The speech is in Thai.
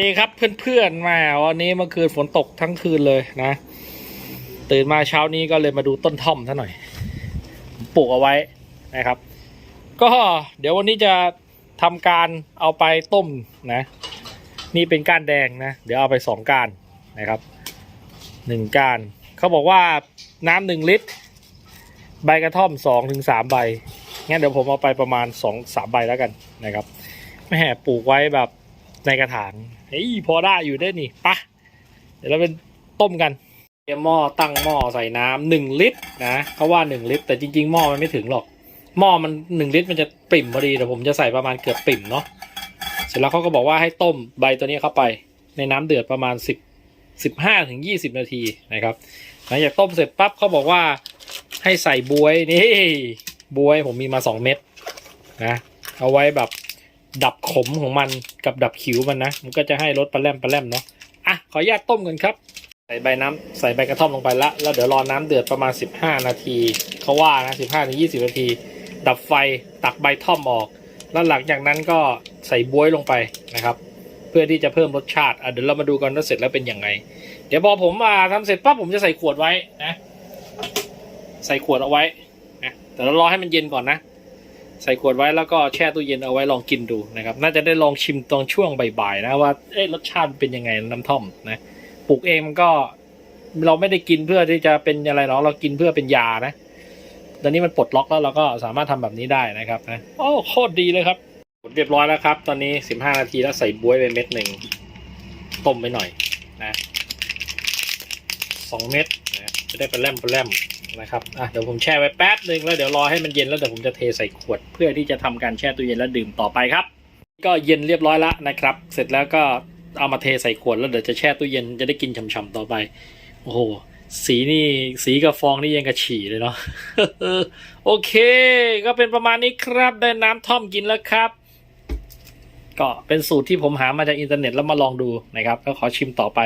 ดีครับเพื่อนๆมาวันนี้เมื่อคืนฝนตกทั้งคืนเลยนะ ตื่นมาเช้านี้ก็เลยมาดูต้นท่อมซะหน่อยปลูกเอาไว้นะครับ ก็เดี๋ยววันนี้จะทำการเอาไปต้มนะ นี่เป็นก้านแดงนะ เดี๋ยวเอาไปสองก้านนะครับหนึ่งก้านเขาบอกว่าน้ำหนึ่งลิตร ใบกระท่อมสองถึงสามใบงั้นเดี๋ยวผมเอาไปประมาณสองสามใบแล้วกันนะครับไม่แห่ปลูกไว้แบบ ในกระถางเฮ้ยพอได้อยู่ได้นี่ปะเดี๋ยวเราเป็นต้มกันเตรียมหม้อตั้งหม้อใส่น้ำหนึ่งลิตรนะเขาว่าหนึ่งลิตร แต่จริงๆหม้อมันไม่ถึงหรอกหม้อมันหนึ่งลิตรมันจะปริ่มพอดีแต่ผมจะใส่ประมาณเกือบปริ่มเนาะเสร็จแล้วเขาก็บอกว่าให้ต้มใบตัวนี้เข้าไป ในน้ำเดือดประมาณสิบสิบห้าถึงยี่สิบนาทีนะครับหลังจากต้มเสร็จปั๊บเขาบอกว่าให้ใส่บวยนี่บวยผมมีมาสองเม็ดนะเอาไว้แบบดับขมของมัน กับดับขิวมันนะ มันก็จะให้รสปลาแรมปลาแรมเนาะอะขออนุญาตต้มกันครับ ใส่ใบน้ำใส่ใบกระท่อมลงไปละแล้วเดี๋ยวรอน้ำเดือดประมาณ 15 นาทีเขาว่านะ15ถึง20นาที ดับไฟตักใบท่อมออก แล้วหลังจากนั้นก็ใส่บวยลงไปนะครับ เพื่อที่จะเพิ่มรสชาติอะเดี๋ยวเรามาดูกันว่าเสร็จแล้วเป็นยังไง เดี๋ยวพอผมมาทำเสร็จปั๊บผมจะใส่ขวดไว้นะ ใส่ขวดเอาไว้นะแต่เรารอให้มันเย็นก่อนนะ ใส่ขวดไว้แล้วก็แช่ตู้เย็นเอาไว้ลองกินดูนะครับ น่าจะได้ลองชิมตอนช่วงบ่ายๆนะว่าเอ๊ะรสชาติเป็นยังไงน้ำท่อมนะปลูกเองมันก็เราไม่ได้กินเพื่อที่จะเป็นอะไรหรอกเรากินเพื่อเป็นยานะ ตอนนี้มันปลดล็อกแล้วเราก็สามารถทำแบบนี้ได้นะครับนะโอ้โคตรดีเลยครับเรียบร้อยแล้วครับ ตอนนี้สิบห้านาทีแล้วใส่บวยไปเม็ดหนึ่งต้มไปหน่อยนะสองเม็ดนะ จะได้เป็นแลมเป็นแลมนะครับอะเดี๋ยวผมแช่ไว้แป๊บหนึ่งแล้วเดี๋ยวรอให้มันเย็นแล้วเดี๋ยวผมจะเทใส่ขวด เพื่อที่จะทำการแช่ตู้เย็นแล้วดื่มต่อไปครับ ก็เย็นเรียบร้อยแล้วนะครับ เสร็จแล้วก็เอามาเทใส่ขวดแล้วเดี๋ยวจะแช่ตู้เย็นจะได้กินฉ่ำๆต่อไป โอ้โหสีนี่สีกับฟองนี่ยังกระฉี่เลยเนาะโอเค ก็เป็นประมาณนี้ครับได้น้ำท่อมกินแล้วครับ ก็เป็นสูตรที่ผมหามาจากอินเทอร์เน็ตแล้วมาลองดูนะครับ ก็ขอชิมต่อไป